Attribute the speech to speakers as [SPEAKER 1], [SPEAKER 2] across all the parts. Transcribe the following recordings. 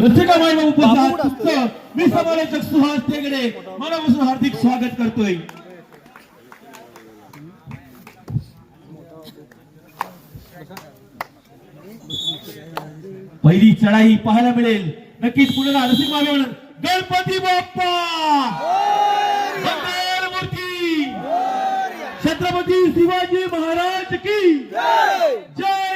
[SPEAKER 1] रसिकाबाई उपस्थित तुमचं मी समालोचक सुहास तेगडे. मनापासून हार्दिक स्वागत करतोय. पहिली चढाई पाहायला मिळेल. नक्कीच पुढे नरसिंह गणपती बाप्पा! मूर्ती! छत्रपती शिवाजी महाराज की जय!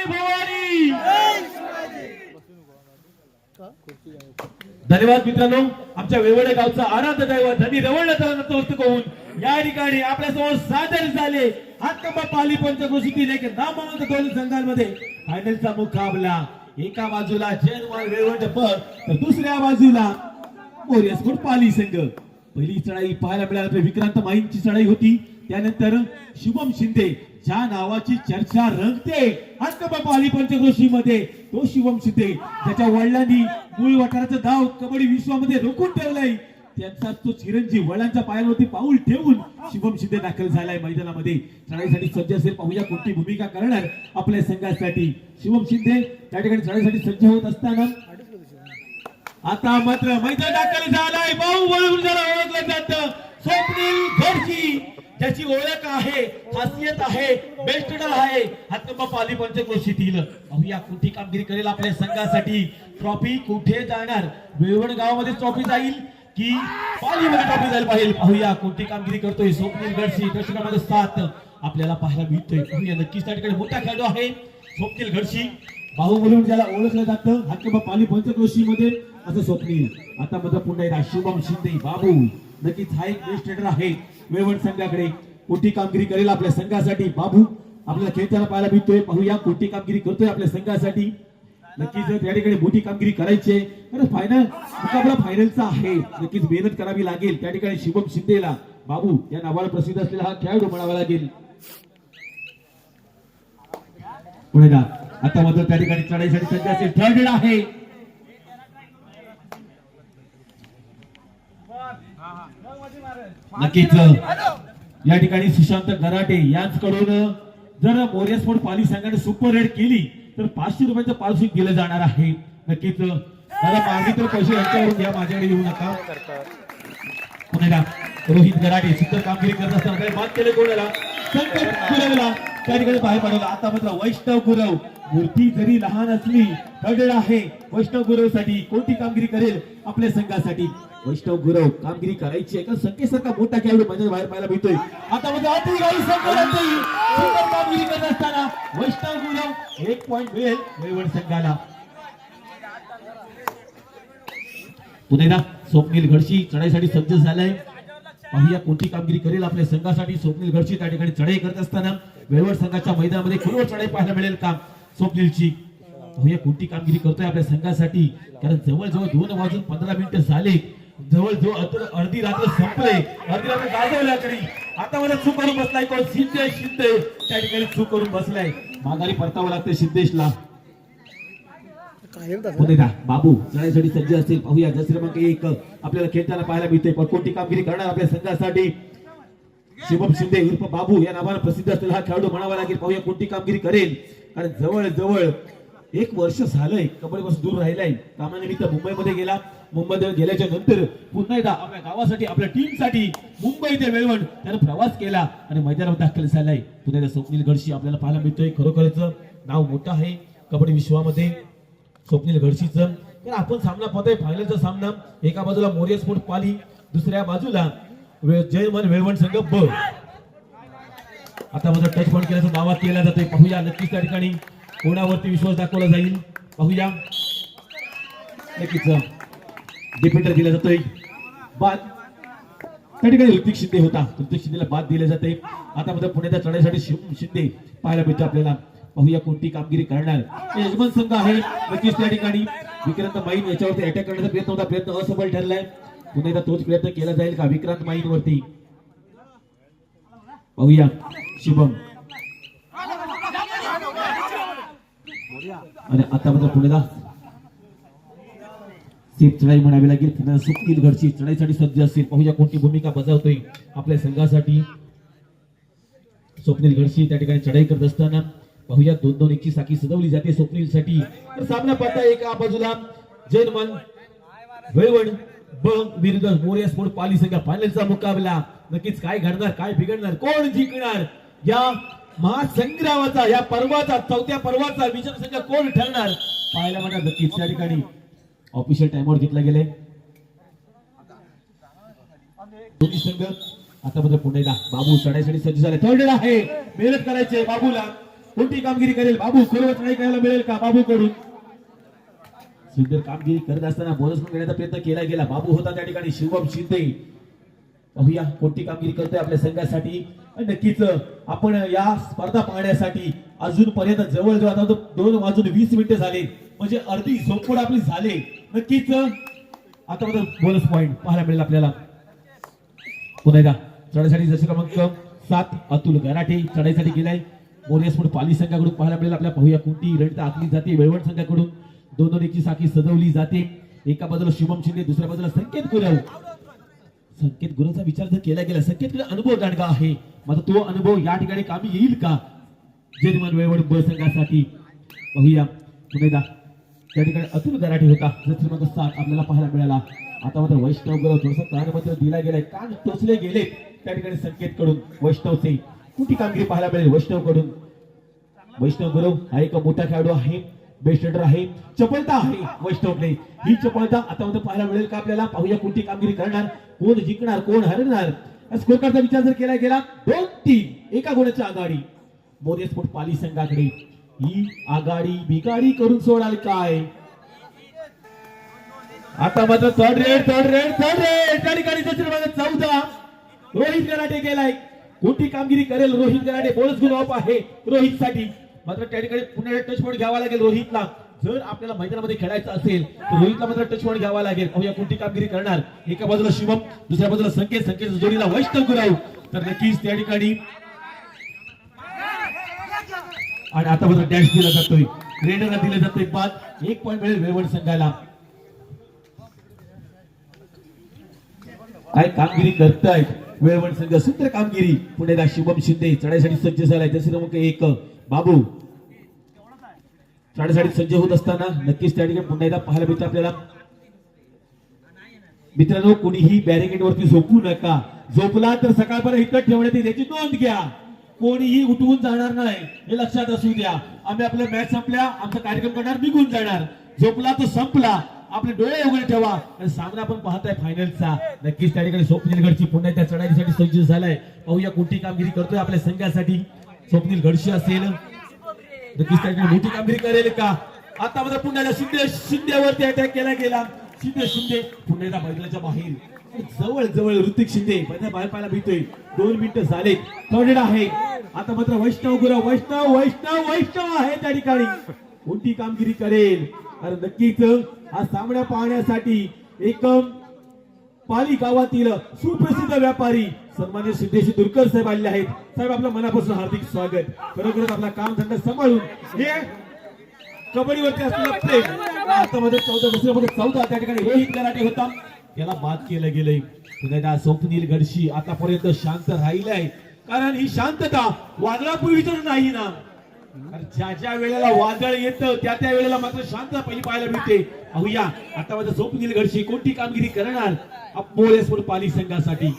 [SPEAKER 1] धन्यवाद मित्रांनो. आमच्या वेवडे गावचा आराध्य दैवत धनी रवळला होऊन या ठिकाणी आपल्यासमोर सादर झाले. हातकंबा पाली पंचकृषीतील एक नामांक दोन संघांमध्ये फायनलचा मुकाबला एका बाजूला जयनवाल वेवंड पद तर दुसऱ्या बाजूला मोर्यासपूर पाली संघ. पहिली चढाई पाहायला मिळाली तर विक्रांत माईंची चढाई होती. त्यानंतर शुभम शिंदे ज्या नावाची चर्चा रंगते हातकंबा पाली पंचक्रोशी तो शुभम शिंदे त्याच्या वडिलांनी मूळ वटाराचं धाव कबड्डी विश्वामध्ये रोखून ठेवलाय. त्यांचा तो चिरंजीव वडिलांच्या पायावरती पाऊल ठेवून शिवम शिंदे दाखल झालाय मैदानामध्ये. चढाईसाठी सज्ज असेल पाहूया कोणती भूमिका करणार आपल्या संघासाठी. शिवम शिंदे त्या ठिकाणी चढाईसाठी सज्ज होत असताना आता मात्र मैदान दाखल झालाय. भाऊ म्हणून ओळखलं जात. स्वप्नील घरची ज्याची ओळख आहे खासियत आहे बेस्ट आहे हातकंबा पाली पंचक्रोशीतील पाहूया कुठे कामगिरी करेल आपल्या संघासाठी? ट्रॉफी कुठे जाणार? वेळवण गावामध्ये ट्रॉफी जाईल की पालीमध्ये ट्रॉफी जायला पाहिजे? पाहूया कोणती कामगिरी करतोय? स्वप्नील गडशी दर्शनामध्ये सात. आपल्याला पाहायला मिळतोय. पाहूया नक्कीच त्या ठिकाणी मोठा खेळाडू आहे. स्वप्नील घडशी भाऊ म्हणून ज्याला ओळखलं जातं हातकंबा पाली पंचक्रोशी मध्ये असं स्वप्नील. आता मध्ये पुन्हा एकदा शुभम शिंदे बाबू. नक्कीच हा एक बेस्ट ट्रेडर आहे. वेवण संघाकडे कोटी कामगिरी करेल आपल्या संघासाठी. बाबू आपल्याला खेळताना पाहायला भेटतोय पाहूया कोटी कामगिरी करतोय आपल्या संघासाठी. नक्कीच त्या ठिकाणी मोठी कामगिरी करायची आहे कारण फायनल मुकाबला फायनलचा आहे. नक्कीच मेहनत करावी लागेल त्या ठिकाणी शिवम शिंदेला. बाबू या नावाला प्रसिद्ध असलेला हा खेळाडू म्हणावा लागेल. पुढे आता मात्र त्या ठिकाणी चढाईसाठी सज्ज असेल. थर्ड आहे. नक्कीच या ठिकाणी सुशांत गराटे यांचकडून जर मोर्या स्पोर्ट पाली संघाने सुपर रेड केली तर पाचशे रुपयाचं पारितोषिक दिलं जाणार आहे. नक्कीच दादा मागे तर पैसे यांच्यावरून घ्या माझ्याकडे येऊ नका. पुण्याला रोहित गराटे सुंदर कामगिरी करत असताना काही मात केले कोणाला? संकट गुरवला त्या ठिकाणी बाहेर पडवला. आता मात्र वैष्णव गुरव मूर्ती जरी लहान असली हडळ आहे वैष्णव गुरवसाठी कोणती कामगिरी करेल आपल्या संघासाठी. वैष्णव गुरव कामगिरी करायची आहे का? संख्येसारखा मोठा खेळाडू माझ्या बाहेर पाहायला मिळतोय. आता म्हणजे अति काही सुंदर कामगिरी करत असताना वैष्णव गुरव एक पॉइंट मिळेल वैवड संघाला. पुन्हा एकदा स्वप्नील घडशी चढाईसाठी सज्ज झालाय. पाहूया कोणती कामगिरी करेल आपल्या संघासाठी. स्वप्नील घडशी त्या ठिकाणी चढाई करत असताना वेळवड संघाच्या मैदानामध्ये खुलवर चढाई पाहायला मिळेल काम स्वप्नीलची पाहूया कोणती कामगिरी करतोय आपल्या संघासाठी. कारण जवळजवळ दोन वाजून पंधरा मिनिटं झाले. जवळजवळ अर्धी रात्र संपले. अर्धी रात्र गाजवल्या तरी आता मला चूक करून बसलाय कोण? शिंदे शिंदे. त्या ठिकाणी चूक करून बसलाय. माघारी परतावं लागतं सिद्धेशला. पुन्हा बाबू चढाईसाठी सज्ज असतील. पाहूया. जस क्रमांक एक आपल्याला खेळताना पाहायला मिळते पण कोणती कामगिरी करणार आपल्या संघासाठी. शुभम शिंदे उर्फ बाबू या नावानं प्रसिद्ध असलेला हा खेळाडू म्हणावा लागेल. पाहूया कोणती कामगिरी करेल. कारण जवळ जवळ. एक वर्ष झालंय कबड्डीपासून दूर राहिलाय. कामानिमित्त मुंबईमध्ये गेला. मुंबईमध्ये गेल्याच्यानंतर पुन्हा एकदा आपल्या गावासाठी आपल्या टीमसाठी मुंबई ते वेळवण त्यानं प्रवास केला आणि मैदानावर दाखल झालाय. पुन्हा एकदा स्वप्नील गडशी आपल्याला पाहायला मिळतोय. खरोखरच नाव मोठं आहे कबड्डी विश्वामध्ये. स्वप्नील घडशीचं. तर आपण सामना पाहतोय. फायनलचा सामना. एका बाजूला मोरिया स्पोर्ट पाली दुसऱ्या बाजूला जयमन वेळवण संघ. ब आता माझा टच पॉईंट केल्याचा दावा केला जातोय. पाहूया नक्कीच त्या ठिकाणी कोणावरती विश्वास दाखवला जाईल. पाहूया. नक्कीच डिफेंडर दिला जातोय. बाद. त्या ठिकाणी ऋतिक शिंदे होता. ऋतिक शिंदेला बाद दिले जाते आता मध्ये पुण्याच्या चढाईसाठी शिव शिंदे पाहायला मिळतो आपल्याला. पाहूया कोणती कामगिरी करणार. यजमान संघ आहे. नक्कीच त्या ठिकाणी विक्रांत माईन याच्यावरती अटॅक करण्याचा प्रयत्न होता. प्रयत्न असफल ठरलाय. पुन्हा एकदा तोच प्रयत्न केला जाईल का? विक्रांत माईन वरती पाहूया. शुभम. आणि आता मात्र पुण्याला सेफ चढाई म्हणावी लागेल. पुन्हा सुकील घडची. चढाईसाठी सज्ज असेल. पाहूया कोणती भूमिका बजावतोय आपल्या संघासाठी. स्वप्नील घडशी त्या ठिकाणी चढाई करत असताना पाहूया दोन दोन एकची साखी सजवली जाते स्वप्नील साठी सामना पाहता एका बाजूला जैनमन वेळवण ब विरुद्ध मोर्या स्पोर्ट पाली संघ फायनलचा मुकाबला. नक्कीच काय घडणार काय बिघडणार कोण जिंकणार? या महासंग्रामाचा या पर्वाचा चौथ्या पर्वाचा विजय संघ कोण ठरणार? पाहायला म्हणा नक्कीच त्या ठिकाणी ऑफिशियल टाइमआउट घेतला गेले. दोन्ही संघ आता मात्र पुन्हा बाबू चढायसाठी सज्ज झाले. थर्ड आहे. मेहनत करायचे बाबूला. कोणती कामगिरी करेल? बाबू खरोखर चढाई करायला मिळेल का बाबू कडून? सुंदर कामगिरी करत असताना बोनस पण घेण्याचा प्रयत्न केला गेला. बाबू होता त्या ठिकाणी. शिवम शिंदे. पाहूया कोणती कामगिरी करतोय आपल्या संघासाठी. नक्कीच आपण या स्पर्धा पाहण्यासाठी अजूनपर्यंत जवळ जवळ आता दोन वाजून वीस मिनिटं झाले. म्हणजे अर्धी झोपड आपली झाले. नक्कीच आता मात्र बोनस पॉईंट पाहायला मिळेल आपल्याला. पुन्हा एकदा चढाईसाठी जसे क्रमांक सात अतुल गराठे चढाईसाठी गेलाय. मोरियासपूर पाली संघाकडून पाहायला मिळेल आपल्या पाहूया कोणती रणता आखली जाते वेळवण संघाकडून. दोन दोन एकची साखी सजवली जाते. एका बाजूला शुभम शिंदे दुसऱ्या बाजूला संकेत गुरव संकेत गुरुचा विचार जर केला गेला संकेत गुरु अनुभव दांडगा आहे. मात्र तो अनुभव या ठिकाणी कामी येईल का? जजमान वेळवड ब संघासाठी पाहूया पुन्हा त्या ठिकाणी अतुल गराठे होता. जर क्रमांक सात आपल्याला पाहायला मिळाला. आता मात्र वैष्णव गुरु थोडस कान मात्र दिला गेलाय. कान टोचले गेले त्या ठिकाणी संकेत कडून वैष्णवचे कुठे कामगिरी पाहायला मिळेल वैष्णवकडून वैष्णव गुरु हा एक मोठा खेळाडू आहे. बेस्ट आहे चपळता आहे वैष्णवकडे ही चपळता आता पाहायला मिळेल का आपल्याला? पाहूया कोणती कामगिरी करणार कोण जिंकणार कोण हरणार. स्कोर कार्डचा विचार जर केला गेला दोन तीन एका गुणाच्या आघाडी. मोरे स्पोर्ट पाली संघाकडे. ही आघाडी बिगाडी करून सोडाल काय? आता मात्र third raid third raid third raid त्या ठिकाणी चौदा. रोहित गराटे गेलाय. कोणती कामगिरी करेल रोहित गराटे? बोनस गुण ऑफ आहे रोहित साठी मात्र त्या ठिकाणी पुण्याला टच पॉईंट घ्यावा लागेल रोहितला. जर आपल्याला मैदानामध्ये खेळायचं असेल तर रोहितला मात्र टच पॉईंट घ्यावा लागेल. या कोणती कामगिरी करणार. एका बाजूला शिवम दुसऱ्या बाजूला संकेत. संकेत जोडीला वैष्णव गुराव तर नक्कीच त्या ठिकाणी आणि आता मात्र डॅश दिला जातोय. रेडरला दिलं जातोय बाद. एक पॉईंट मिळेल वेळवड संघाला. काय कामगिरी करतायत? वेळवण संघ सूत्र कामगिरी. पुण्याला शुभम शिंदे चढाईसाठी सज्ज झालाय. जसे नमुक एक बाबू चढाईसाठी सज्ज होत असताना नक्कीच त्या ठिकाणी पुन्हा एकदा पाहायला मिळतं आपल्याला. मित्रांनो कोणीही बॅरिकेड वरती झोपू नका. झोपला तर सकाळपर्यंत इथं ठेवण्यात येईल याची नोंद घ्या. कोणीही उठवून जाणार नाही हे लक्षात असू द्या. आम्ही आपल्या मॅच संपल्या आमचा कार्यक्रम करणार निघून जाणार. झोपला तो संपला. आपले डोळे उघडे ठेवा. आणि सामना आपण पाहताय फायनलचा नक्कीच त्या ठिकाणी स्वप्नील पुन्हा त्या चढाईसाठी सज्ज झालाय. पाहूया कोणती कामगिरी करतोय आपल्या संघासाठी. स्वप्नील घडशी असेल. नक्कीच त्या मोठी कामगिरी करेल का? आता मात्र पुण्याला शिंदे शिंदेवरती अटॅक केला गेला. शिंदे शिंदे. पुन्हा मैदानाच्या बाहेर. जवळ जवळ ऋतिक शिंदे बाहेर पाहायला मिळतोय. दोन मिनिटं झाले. थर्ड आहे. आता मात्र वैष्णव गुरु वैष्णव वैष्णव वैष्णव आहे त्या ठिकाणी. कोणती कामगिरी करेल. अरे नक्कीच हा सामना पाहण्यासाठी एक पाली गावातील सुप्रसिद्ध व्यापारी सन्मान्य सिद्धेशी दुर्कर साहेब आलेले आहेत. साहेब आपलं मनापासून हार्दिक स्वागत. खरोखरच आपला काम धंदा सांभाळून हे कबड्डीवरती असलेला प्रेम भारतामध्ये चौदा दुसऱ्यामध्ये चौदा त्या ठिकाणी रोहित कराटे होता. याला बाद केलं गेलंय. पुण्याच्या स्वप्नील गडशी आतापर्यंत शांत राहिले आहे. कारण ही शांतता वादळापूर्वीच नाही ना. ज्या ज्या वेळेला वादळ येतं त्या त्या वेळेला मात्र शांत पहिली पाहायला मिळते. अहुया आता माझं स्वप्नील गडशी कोणती कामगिरी करणार? अप्पोळेश्वर पाली संघासाठी.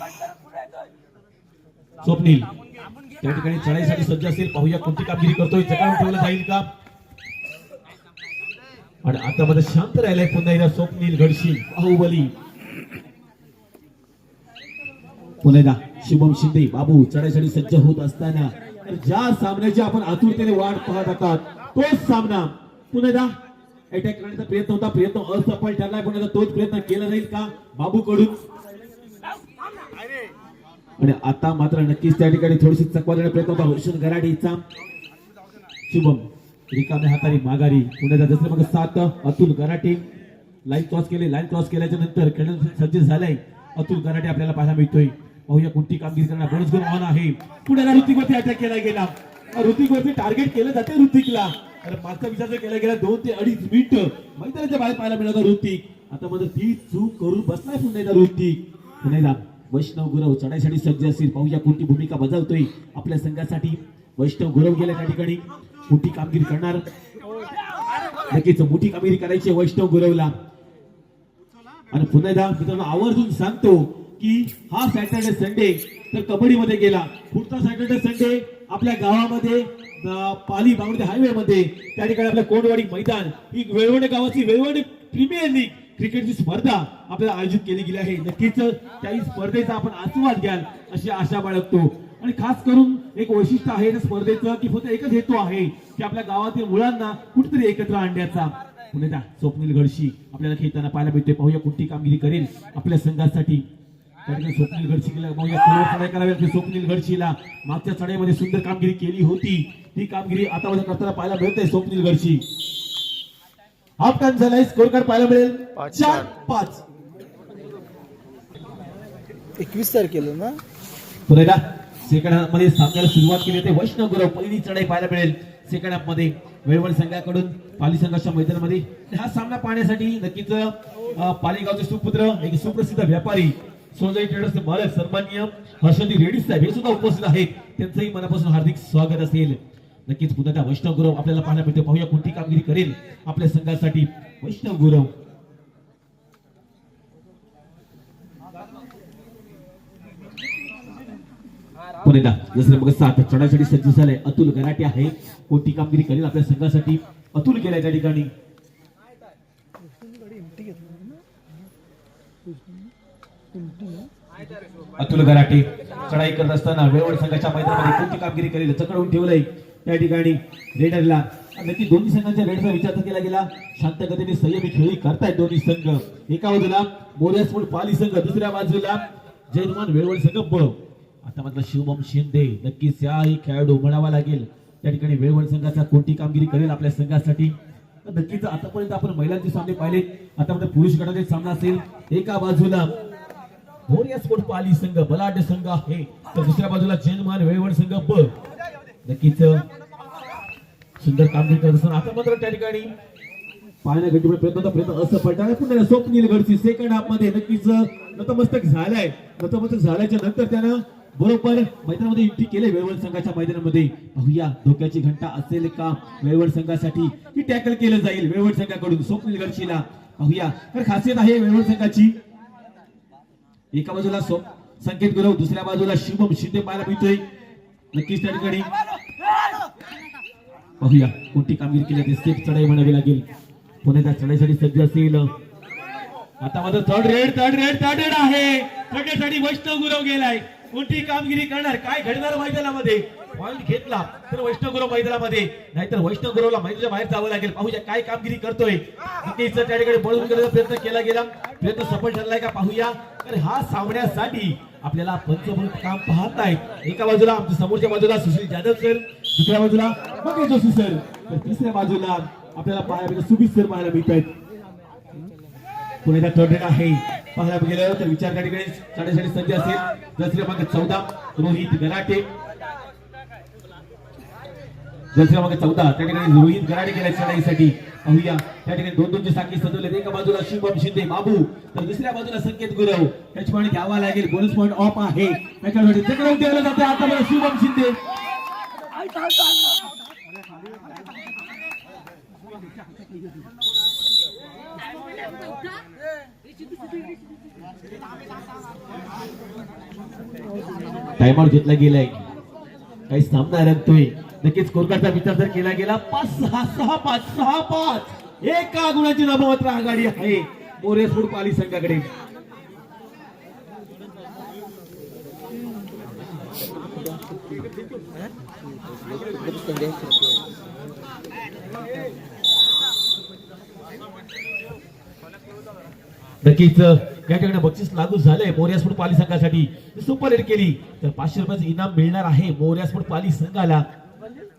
[SPEAKER 1] स्वप्नील त्या ठिकाणी चढाईसाठी सज्ज असेल पाहूया कोणती कामगिरी करतोय. जगावून ठेवलं जाईल का? आणि आता मध्ये शांत राहिलाय पुन्हा एकदा स्वप्नील गडशी बाहुबली. पुन्हा एकदा शुभम शिंदे बाबू चढाईसाठी सज्ज होत असताना. ज्या सामन्याची आपण आतुरतेने वाट पाहत आहात तोच सामना. पुन्हा एकदा अटॅक करण्याचा प्रयत्न होता. प्रयत्न असफल ठरलाय. पुन्हा तोच प्रयत्न केला जाईल का? बाबू कडून आणि आता मात्र नक्कीच त्या ठिकाणी थोडीशी चकवा देण्याचा प्रयत्न होता. हर्षण गराडीचा. शुभम रिकाम्या हातारी माघारी. पुण्याचा जसं मग सात अतुल गराटे लाईन क्रॉस केले. लाईन क्रॉस केल्याच्यानंतर खेळ सज्ज झालाय. अतुल गराटे आपल्याला पाहायला मिळतोय. पाहूया कोणती कामगिरी करणार बोनस गुण ऑन आहे. पुण्याला ऋतिकवरती अटॅक केला गेला. ऋतिकवरती टार्गेट केलं जाते ऋतिकला. तर मागचा विचार जर केला गेला दोन ते अडीच मिनिट मैदानाच्या बाहेर पाहायला मिळाला ऋतिक. आता मध्ये ती चूक करून बसलाय पुण्याचा ऋतिक. पुण्याला वैष्णव गुरव चढाईसाठी सज्ज असतील पाहूया कोणती भूमिका बजावतोय आपल्या संघासाठी. वैष्णव गुरव गेल्या त्या ठिकाणी. मोठी कामगिरी करणार. नक्कीच मोठी कामगिरी करायची वैष्णव गुरवला. आणि पुन्हा एकदा मित्रांनो आवर्जून सांगतो की हा सॅटर्डे संडे तर कबड्डीमध्ये गेला. पुढचा सॅटर्डे संडे आपल्या गावामध्ये पाली बांगडे हायवे मध्ये त्या ठिकाणी आपल्या कोंडवाडी मैदान ही वेळवणे गावाची वेळवणे प्रीमियर लीग क्रिकेटची स्पर्धा आपल्याला आयोजित केली गेली आहे. नक्कीच त्याही स्पर्धेचा आपण आस्वाद घ्याल अशी आशा बाळगतो. आणि खास करून एक वैशिष्ट्य आहे त्या स्पर्धेचं की फक्त एकच हेतू आहे की आपल्या गावातील मुलांना कुठेतरी एकत्र आणण्याचा. पुणे स्वप्नील घडशी आपल्याला खेळताना पाहायला भेटते पाहूया कुठली कामगिरी करेल आपल्या संघासाठी. स्वप्नील घडशीला पाहूया पुढे स्वप्नील घडशीला. मागच्या चढाईमध्ये सुंदर कामगिरी केली होती. ती कामगिरी आता करताना पाहायला मिळते स्वप्नील घडशी. हाफ टाइम झालाय स्कोर कार्ड पाहायला मिळेल. चार. पाच.
[SPEAKER 2] एकवीस तारखेला ना?
[SPEAKER 1] पुन्हा एकदा सेकंड हाफमध्ये सामन्याला सुरुवात केली होती. वैष्णव गुरव पहिली चढाई पाहायला मिळेल. सेकंड हाफमध्ये वेळवण संघाकडून पाली संघाच्या मैदानामध्ये. हा सामना पाहण्यासाठी नक्कीच पालीगावचे सुपुत्र एक सुप्रसिद्ध व्यापारी सोजई ट्रेडर्सचे मालक सन्माननीय हर्षदी रेड्डी साहेब हे सुद्धा उपस्थित आहेत. त्यांचंही मनापासून हार्दिक स्वागत असेल. नक्कीच पुन्हा त्या वैष्णव गुरव आपल्याला पाहायला मिळते पाहूया कोणती कामगिरी करेल आपल्या संघासाठी. वैष्णव गुरव. पुन्हा मग सात चढासाठी सज्ज झाले. अतुल गराटे आहे. कोणती कामगिरी करेल आपल्या संघासाठी? अतुल केलाय त्या ठिकाणी. अतुल गराटे चढाई करत असताना वेळवड संघाच्या मैदानामध्ये कोणती कामगिरी करेल? चकडवून ठेवलंय. त्या ठिकाणी रेडरला नक्की दोन्ही संघांच्या रेडचा विचार केला गेला. शांत गतीने संयमी खेळी करतायत दोन्ही संघ. एका बाजूला मोर्या पाली संघ दुसऱ्या बाजूला जयमान वेळवळ संघ. ब. आता मात्र शिवम शिंदे नक्कीच याही खेळाडू म्हणावा लागेल. त्या ठिकाणी वेळवळ संघाचा कोणती कामगिरी करेल आपल्या संघासाठी? नक्कीच आतापर्यंत आपण महिलांचे सामने पाहिले. आता मात्र पुरुष गटाचे सामना असेल. एका बाजूला मोर्या स्पोर्ट पाली संघ बलाढ्य संघ आहे. तर दुसऱ्या बाजूला जैनमान वेळवळ संघ ब. नक्कीच सुंदर कामगिरी करत असताना आता मात्र त्या ठिकाणी पाहण्या गटीमुळे प्रयत्न होता, प्रयत्न असं पडणार पुन्हा स्वप्नील गडची सेकंड हाफमध्ये नक्कीच नतमस्तक झालाय. नतमस्तक झाल्याच्यानंतर त्यानं बरोबर मैदानामध्ये एंट्री केले वेळवड संघाच्या मैदानामध्ये. पाहूया धोक्याची घंटा असेल का? वेळवड संघासाठी की टॅकल केलं जाईल? वेळवड संघाकडून स्वप्नील गडशीला पाहूया. तर खासियत आहे वेळवड संघाची. एका बाजूला संकेत गुरव दुसऱ्या बाजूला शुभम शिंदे पाहायला मिळतोय. नक्कीच त्या ठिकाणी पाहूया कोणती कामगिरी केली ते स्टेप चढाई म्हणावी लागेल. पुणे त्या चढाईसाठी सज्ज असेल. आता माझं third raid third raid third raid आहे. थर्डसाठी वैष्णव गुरव गेलाय. कोणती कामगिरी करणार? काय घडणार मैदानामध्ये? पॉईंट घेतला तर वैष्णव गुरव मैदानामध्ये. नाहीतर वैष्णव गुरवला मैदानाच्या बाहेर जावं लागेल. पाहूया काय कामगिरी करतोय. त्या ठिकाणी बळून करण्याचा प्रयत्न केला गेला. प्रयत्न सफल ठरलाय का? पाहूया. तर हा सामन्यासाठी आपल्याला पंचभूत काम पाहत आहेत एका बाजूला आमच्या समोरच्या बाजूला सुशील जाधव सर दुसऱ्या बाजूला मग जोशी सर तर तिसऱ्या बाजूला आपल्याला पाहायला मिळतं सुबीर सर पाहायला मिळत आहेत पुण्याचा थर्ड आहे. पाहायला गेलं तर विचार त्या साडेसाडे साडेसाठी सज्ज असेल. जसरी क्रमांक चौदा रोहित गराटे. दसऱ्या क्रमांक चौदा. त्या ठिकाणी रोहित गराटे गेल्या चढाईसाठी पाहूया. त्या ठिकाणी दोन दोनचे साखी सजवले एका बाजूला शिवम शिंदे बाबू. तर दुसऱ्या बाजूला संकेत गुरव. त्याच्यामुळे घ्यावा लागेल. बोनस पॉईंट ऑफ आहे. त्याच्यासाठी चक्रवर्ती ठेवलं जाते. आता मला शिवम शिंदे. टाइमआउट घेतला गेलाय. काही सामना रंगतोय नक्कीच कोरकाचा विचार जर केला गेला पाच सहा सहा पाच सहा पाच. एका गुणाची नाममात्र आघाडी आहे मोरे सोड पाली संघाकडे. नक्कीच या ठिकाणी बक्षीस लागू झालंय मोर्यास्फोट पाली संघासाठी. सुपर हिट केली तर पाचशे रुपयाचं इनाम मिळणार आहे मोर्यास्फोट पाली संघाला.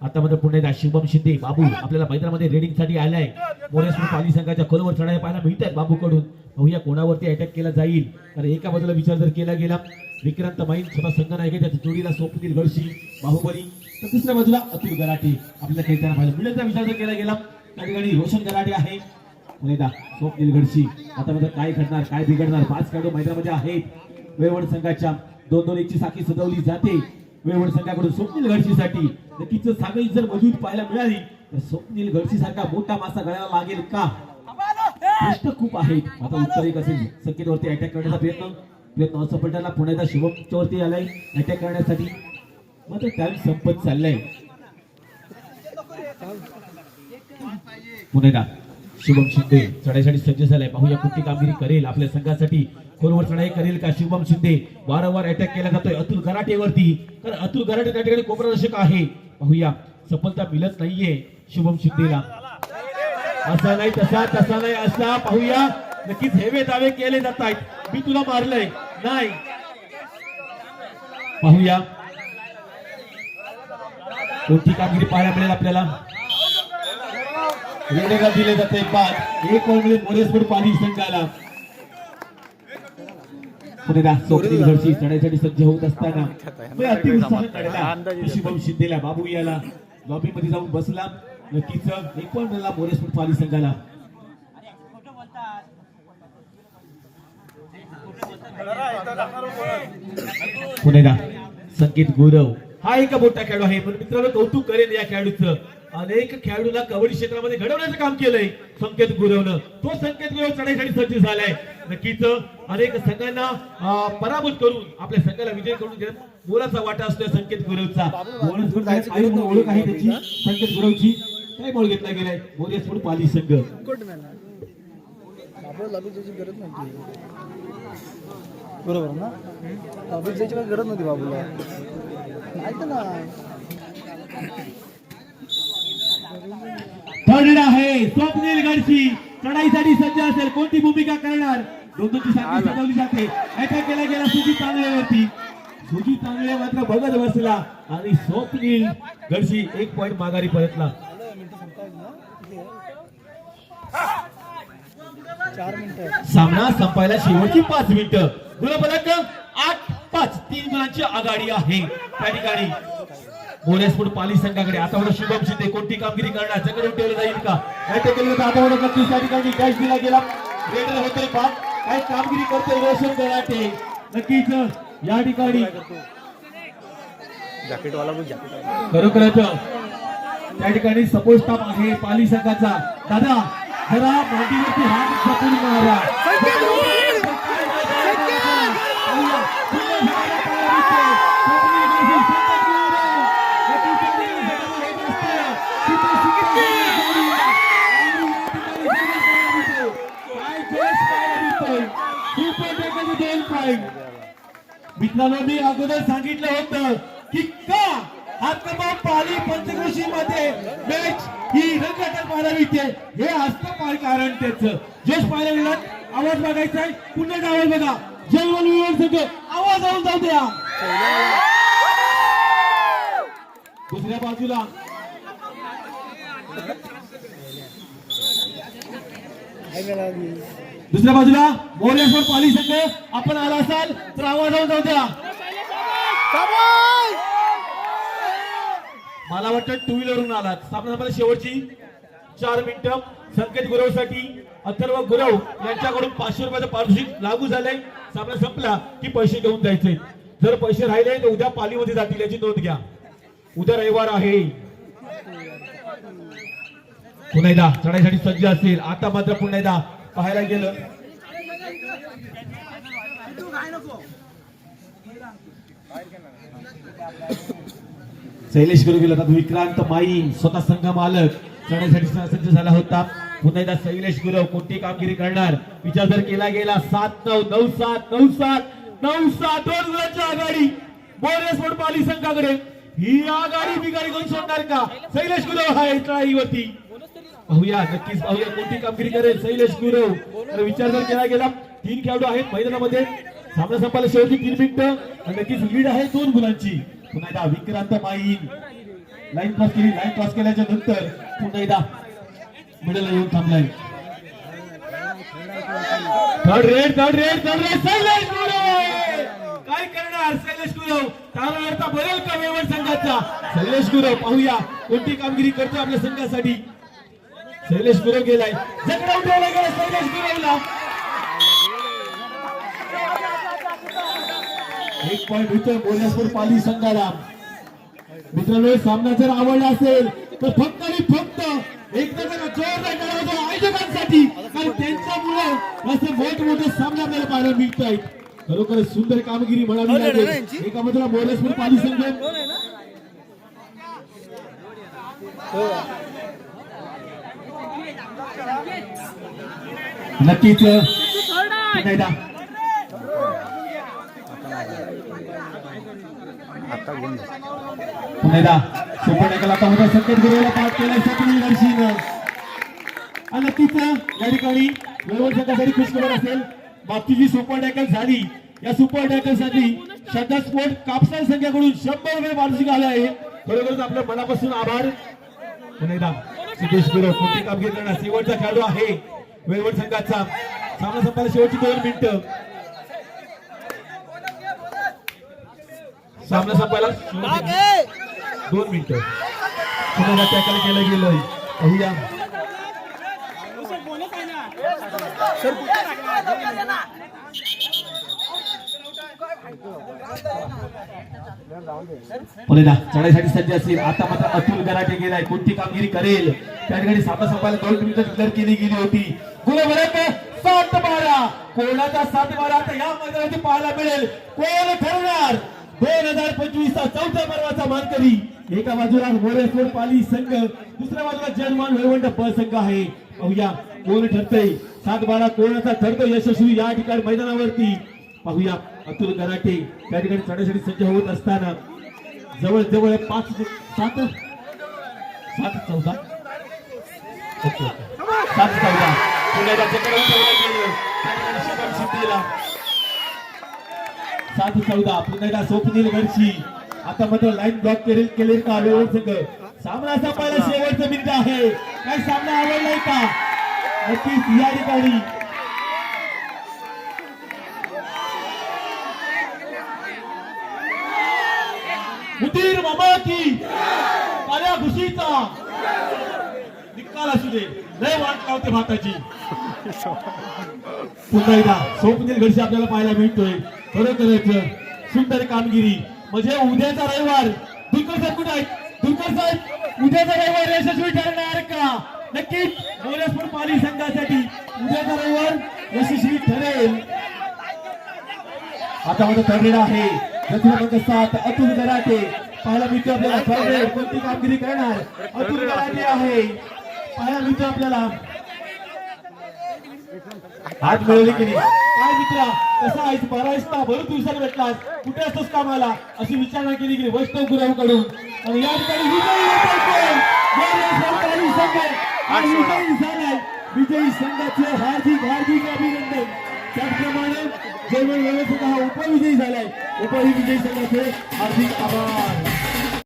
[SPEAKER 1] आता मात्र एकदा शुभम शिंदे बाबू आपल्याला मैदानामध्ये रेडिंगसाठी आलाय. स्पोर्ट पाली संघाच्या खोलवर चढाई पाहायला मिळत आहेत बाबू कडून पाहूया कोणावरती अटॅक केला जाईल. तर एका बाजूला विचार जर केला गेला विक्रांत माईन स्वतः संघ नाही त्याच्या जोडीला स्वप्नील गडशी बाहुबली. तर दुसऱ्या बाजूला अतुल गराटे आपल्याला खेळताना पाहिजे मिळण्याचा विचार जर केला गेला त्या ठिकाणी रोशन गराटे आहे. पुणेदा स्वप्नील गडशी. आता मात्र काय घडणार काय बिघडणार पाच खेळाडू मैदानामध्ये आहेत. वेळवड संघाच्या दोन दोन एकची साखी सजवली जाते. वेळवड संघाकडून स्वप्नील घडशीसाठी नक्कीच सांगली जर मजबूत पाहायला मिळाली तर स्वप्नील घडशी सारखा मोठा मासा गळायला लागेल का? प्रश्न खूप आहेत. आता उत्तर एक असेल. संकेतवरती अटॅक करण्याचा प्रयत्न. प्रयत्न असफलताला पुन्हा एकदा शुभमच्या वरती आलाय. अटॅक करण्यासाठी मात्र टाइम संपत चाललाय. पुन्हा एकदा शुभम शिंदे. चढाईसाठी सज्ज झालाय. पाहूया कुठली कामगिरी करेल आपल्या संघासाठी. खोलवर चढाई करेल का शुभम शिंदे? वारंवार अटॅक केला जातोय अतुल गराटेवरती कारण अतुल गराटे त्या ठिकाणी कोपरा आहे. पाहूया. सफलता मिळत नाहीये शुभम शिंदेला. असा नाही तसा तसा नाही असा. पाहूया. नक्कीच हेवे दावे केले जात आहेत. मी तुला मारलंय. नाही. पाहूया. कोणती कामगिरी पाहायला मिळेल आपल्याला? वेगवेगळा दिले जाते पाच. एक मिळेल मोरेस्पूर पाणी संघाला. पुणे घरची चढाईसाठी सज्ज होत असताना. अतिउत्साह शिंदेला बाबू याला. लॉबी मध्ये जाऊन बसला. नक्कीच एक पण मिळाला मोरेसपूर पाणी संघाला. पुणेला संकेत गुरव. हा एक मोठा खेळाडू आहे. पण मित्रांनो कौतुक करेल या खेळाडूचं. अनेक खेळाडूला कबड्डी क्षेत्रामध्ये घडवण्याचं काम केलंय. संकेत गुरवनं तो संकेत गुरव चढाईसाठी सज्ज झालाय. नक्कीच अनेक संघांना पराभूत करून आपल्या संघाला विजय करून घेण्यात मोलाचा वाटा असतो संकेत गुरवचा. बोनस गुण आहे? म्हणून ओळख आहे त्याची. संकेत गुरवची. काय बॉल घेतला गेलाय? मोरेस्पूर पाली संघ.
[SPEAKER 2] गरज नव्हती. बरोबर ना? गरज नव्हती बाबूला. ऐक ना
[SPEAKER 1] थर्ड आहे स्वप्नील गडशी. चढाईसाठी सज्ज असेल. कोणती भूमिका करणार? दोघांची साखळी सजवली जाते. अटॅक केला गेला सुजित तांदळेवरती. सुजित तांदळे मात्र बघत बसला. आणि स्वप्नील गडशी एक पॉइंट माघारी परतला. सामना संपायला शेवटची पाच मिनिटं. गुणफलक आठ पाच. तीन गुणांची आघाडी आहे. त्या ठिकाणी मोरेस्पूर पाली संघाकडे आता एवढं शुभम शिंदे कोणती कामगिरी करणार? सगळं ठेवलं जाईल का? अटॅक केलं तर आता एवढं नक्कीच त्या ठिकाणी कॅश दिला गेला. रेडर होतोय बाप काय कामगिरी करतोय रोशन गराटे नक्कीच या ठिकाणी.
[SPEAKER 2] जॅकेटवाला
[SPEAKER 1] खरोखरच त्या ठिकाणी सपोर्ट स्टाफ आहे पाली संघाचा. दादा जरा मांडीवरती हात जपून मारा. मित्रांनो मी अगोदर सांगितलं होतं की का हातकबा पाली पंचकृषी मध्ये मॅच ही रंगत पाहायला मिळते हे असतं पाय कारण त्याच. जोश पाहायला मिळत आवाज बघायचा आहे. पुन्हा आवाज बघा. जयवल विमान आवाज आवाज जाऊ द्या. दुसऱ्या बाजूला. I love you. दुसऱ्या बाजूला मोरेश्वर पाली संघ. आपण आला असाल तर आवाज जाऊ द्या. मला वाटतं टू व्हीलरहून आलात. सामना शेवटची. चार मिनिटं. संकेत गुरवसाठी अथर्व गुरव यांच्याकडून पाचशे रुपयाचं पारितोषिक लागू झालंय. सामना संपला की पैसे घेऊन जायचे. जर पैसे राहिले तर उद्या पालीमध्ये जातील याची नोंद घ्या. उद्या रविवार आहे. पुन्हा एकदा चढाईसाठी सज्ज असेल. आता मात्र पुन्हा एकदा पाहायला गेलं. शैलेश गुरु गेला विक्रांत माई स्वतः संघ मालक. चढण्यासाठी सज्ज झाला होता. पुन्हा एकदा शैलेश गुरव कोणती कामगिरी करणार. विचार जर केला गेला सात नऊ नऊ सात नऊ सात नऊ सात दोन गुणांची आघाडी. बोरेस्पोर्ट पाली संघाकडे. ही आघाडी बिगाडी करून सोडणार का? शैलेश गुरव हा चढाईवरती पाहूया नक्कीच पाहूया कोणती कामगिरी करेल शैलेश गुरव विचार जर केला गेला तीन खेळाडू आहेत मैदानामध्ये. सामना संपायला शेवटी तीन मिनिटं. नक्कीच लीड आहे दोन गुणांची. पुन्हा एकदा विक्रांत माईन लाईन क्रॉस केली लाईन क्रॉस केल्याच्यानंतर पुन्हा एकदा मिडलला येऊन थांबलाय. Third raid third raid third raid Shailesh Gurav काय करणार शैलेश गुरव त्याला बदल का वेवड संघाचा शैलेश गुरव पाहूया कोणती कामगिरी करतो आपल्या संघासाठी. शैलेश गुरव गेलाय. जगडा उठवला गेला शैलेश गुरवला एक पॉइंट होतोय बोलण्यापूर पाली संघाला. मित्रांनो सामना जर आवडला असेल तर फक्त आणि फक्त एकदा जरा जोरदार वाजवा आयोजकांसाठी. कारण त्यांच्यामुळे असे मोठमोठे सामने आपल्याला पाहायला मिळत आहेत खरोखरच सुंदर कामगिरी म्हणावी लागेल. एका बाजूला मोरेसपूर पाली संघ. नक्कीच. संकेत गुरुला पाठ सचिन दर्शीनं. नक्कीच या ठिकाणी असेल जी सुपर टॅकल झाली या सुपर टॅकलसाठी श्रद्धा स्पोर्ट कापसाल संघाकडून शंभर रुपये वार्षिक आले आहे. खरोखरच आपल्या मनापासून आभार. पुन्हा एकदा. सिद्धेश गुरु मोठी कामगिरी करणार शेवटचा खेळाडू आहे. वेळवड संघाचा. सामना संपायला शेवटची दोन मिनिटं. सामना संपायला दोन मिनिटं. पुन्हा टॅकल केलं गेलंय. पाहूया पुढे चढाईसाठी सज्ज असेल. आता मात्र अतुल गराटे गेलाय. कोणती कामगिरी करेल? त्या ठिकाणी सापा संपायला दोन मिनिटं डिक्लेअर केली गेली होती. गुलाबरक सात बारा. कोणाचा सात बारा? आता या मैदानाची पाहायला मिळेल. कोण ठरणार? दोन हजार पंचवीस चा चौथ्या पर्वाचा मानकरी. एका बाजूला मोरेश्वर पाली संघ दुसऱ्या बाजूला जनमान वैवंट प संघ आहे. पाहूया कोण ठरतंय. सात बारा कोणाचा ठरतो यशस्वी या ठिकाणी मैदानावरती. पाहूया अतुल गराटे. त्या ठिकाणी चढाईसाठी सज्ज होत असताना जवळ जवळ पाच सात सात चौदा. सात चौदा. सात चौदा. पुण्याला स्वप्नील वर्षी आता मात्र लाईन ब्लॉक केले केले का वेळवर संघ सामना संपायला शेवटचं मिनिट आहे. काय सामना आवडलाय का? नक्कीच या ठिकाणी. मुदीर मामा घुशीचा निकाल असू दे. लय वाट लावते भाताची. पुन्हा एकदा स्वप्नील घडशी आपल्याला पाहायला मिळतोय. खरोखरच सुंदर कामगिरी. म्हणजे उद्याचा रविवार. दुलकर साहेब कुठे आहेत? दुलकर साहेब उद्याचा रविवार यशस्वी ठरणार का? नक्कीच गोरसपूर पाली संघासाठी. उद्याचा रविवार यशस्वी ठरेल. आता माझा ठरलेला आहे. क्रमांक सात अतुल गराटे. पाहायला मिळतो आपल्याला कोणती कामगिरी करणार? अतुल गराटे आहे. पाहायला मिळतो आपल्याला. हात मिळवले की काय मित्रा? कसा आहेस? बरा आहेस का? बरं दिवसाला भेटलास. कुठे असतोस कामाला? अशी विचारणा केली गेली वैष्णव गुरांकडून. आणि या ठिकाणी विजयी संघ विजयी संघाचे हार्दिक हार्दिक अभिनंदन. त्याचप्रमाणे जर्मन व्यवस्था हा उपविजयी झालाय. उपविजयी संघाचे हार्दिक आभार.